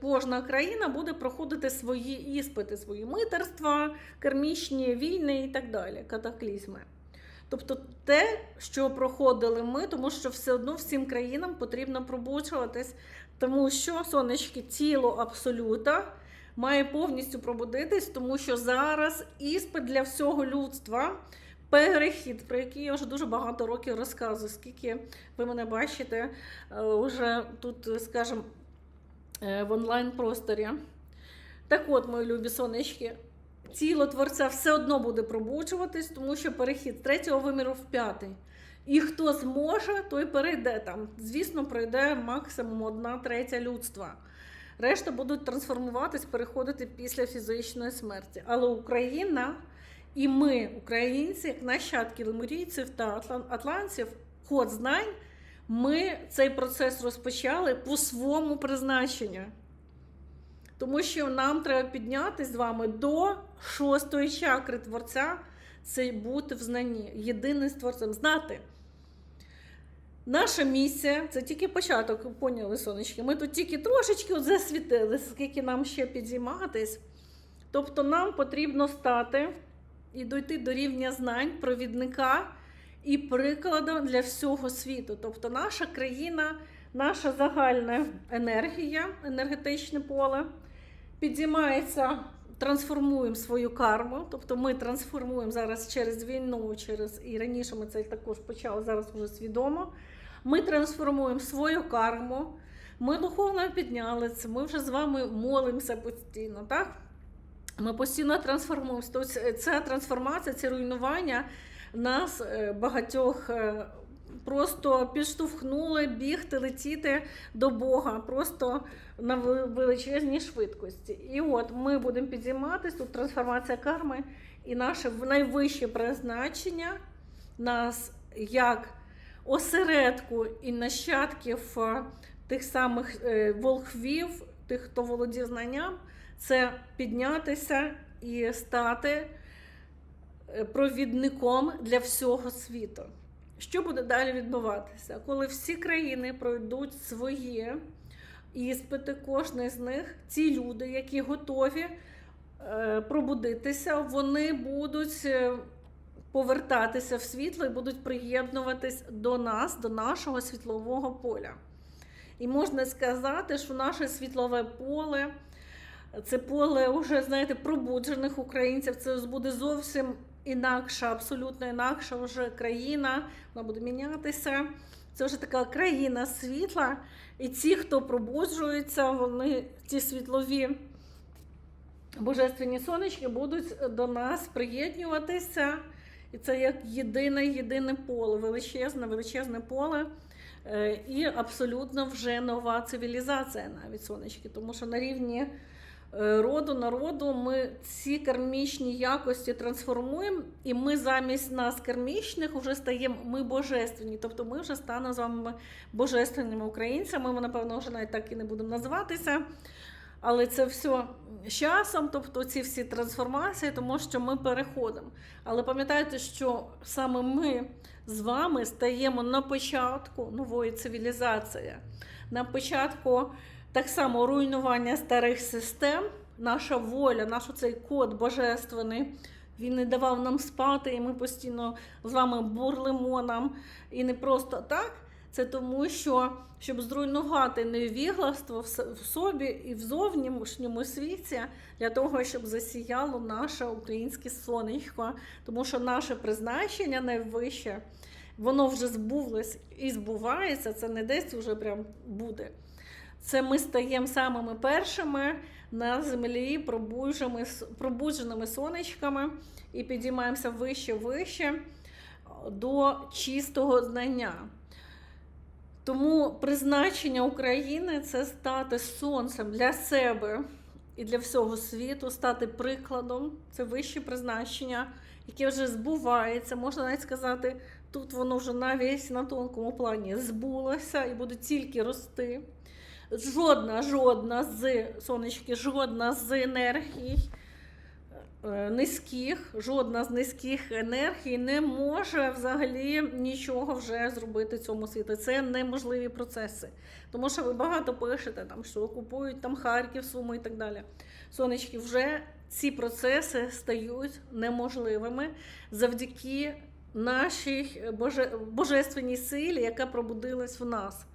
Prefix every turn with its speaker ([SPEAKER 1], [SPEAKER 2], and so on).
[SPEAKER 1] кожна країна буде проходити свої іспити, свої митерства, кармічні війни і так далі, катаклізми. Тобто те, що проходили ми, тому що все одно всім країнам потрібно пробуджуватись, тому що сонечки, тіло абсолюта має повністю пробудитись, тому що зараз іспит для всього людства. Перехід, про який я вже дуже багато років розказую, скільки ви мене бачите е, уже тут, скажімо, е, в онлайн-просторі. Так от, мої любі сонечки, тіло творця все одно буде пробуджуватись, тому що перехід з третього виміру в п'ятий. І хто зможе, той перейде там. Звісно, пройде максимум одна третя людства. Решта будуть трансформуватись, переходити після фізичної смерті. Але Україна і ми, українці, як нащадки лемурійців та атлан- атлантів, ход знань, ми цей процес розпочали по своєму призначенню. Тому що нам треба піднятися з вами до шостої чакри творця, це бути в знанні, єдиний з творцем, знати. Наша місія це тільки початок, поняли, сонечки. Ми тут тільки трошечки засвітили, скільки нам ще підійматись. Тобто нам потрібно стати і дойти до рівня знань провідника і прикладу для всього світу. Тобто наша країна, наша загальна енергія, енергетичне поле підіймається, трансформуємо свою карму. Тобто ми трансформуємо зараз через війну, через і раніше ми це також почали, зараз вже свідомо. Ми трансформуємо свою карму. Ми духовно піднялися, ми вже з вами молимося постійно, так? Ми постійно трансформуємося. Тобто ця трансформація, це руйнування нас е, багатьох е, просто підштовхнули бігти, летіти до Бога, просто на величезній швидкості. І от ми будемо підійматися, тут трансформація карми, і наше найвище призначення нас як осередку і нащадків е, тих самих волхвів, тих, хто володів знанням, це піднятися і стати провідником для всього світу. Що буде далі відбуватися? Коли всі країни пройдуть свої іспити, кожен з них, ці люди, які готові е, пробудитися, вони будуть е, повертатися в світло і будуть приєднуватись до нас, до нашого світлового поля. І можна сказати, що наше світлове поле це поле вже, знаєте, пробуджених українців. Це буде зовсім інакша, абсолютно інакша вже країна. Вона буде мінятися. Це вже така країна світла. І ті, хто пробуджується, вони ті світлові божественні сонечки будуть до нас приєднуватися. І це як єдине, єдине поле, величезне, величезне поле. Е, І абсолютно вже нова цивілізація навіть сонечки, тому що на рівні роду народу ми ці кармічні якості трансформуємо, і ми замість нас кармічних вже стаємо ми божественні. Тобто ми вже станемо з вами божественними українцями. Ми, напевно, вже навіть так і не будемо називатися. Але це все з часом, тобто ці всі трансформації, тому що ми переходимо. Але пам'ятайте, що саме ми з вами стаємо на початку нової цивілізації, на початку так само руйнування старих систем, наша воля, наш цей код божественний. Він не давав нам спати, і ми постійно з вами бурлимо нам. І не просто так. Це тому, що щоб зруйнувати невігластво в собі і в зовнішньому світі, для того, щоб засіяло наше українське сонечко, тому що наше призначення найвище, воно вже збулось і збувається. Це не десь вже прям буде. Це ми стаємо самими першими на землі пробудженими, пробудженими сонечками і підіймаємося вище, вище до чистого знання. Тому призначення України це стати сонцем для себе і для всього світу, стати прикладом. Це вище призначення, яке вже збувається. Можна навіть сказати, тут воно вже навіть на тонкому плані збулося і буде тільки рости. Жодна, жодна з сонечки, жодна з енергій е, низьких, жодна з низьких енергій не може взагалі нічого вже зробити цьому світу. Це неможливі процеси. Тому що ви багато пишете, там, що окупують там Харків, Суму і так далі. Сонечки, вже ці процеси стають неможливими завдяки нашій боже, божественній силі, яка пробудилась в нас.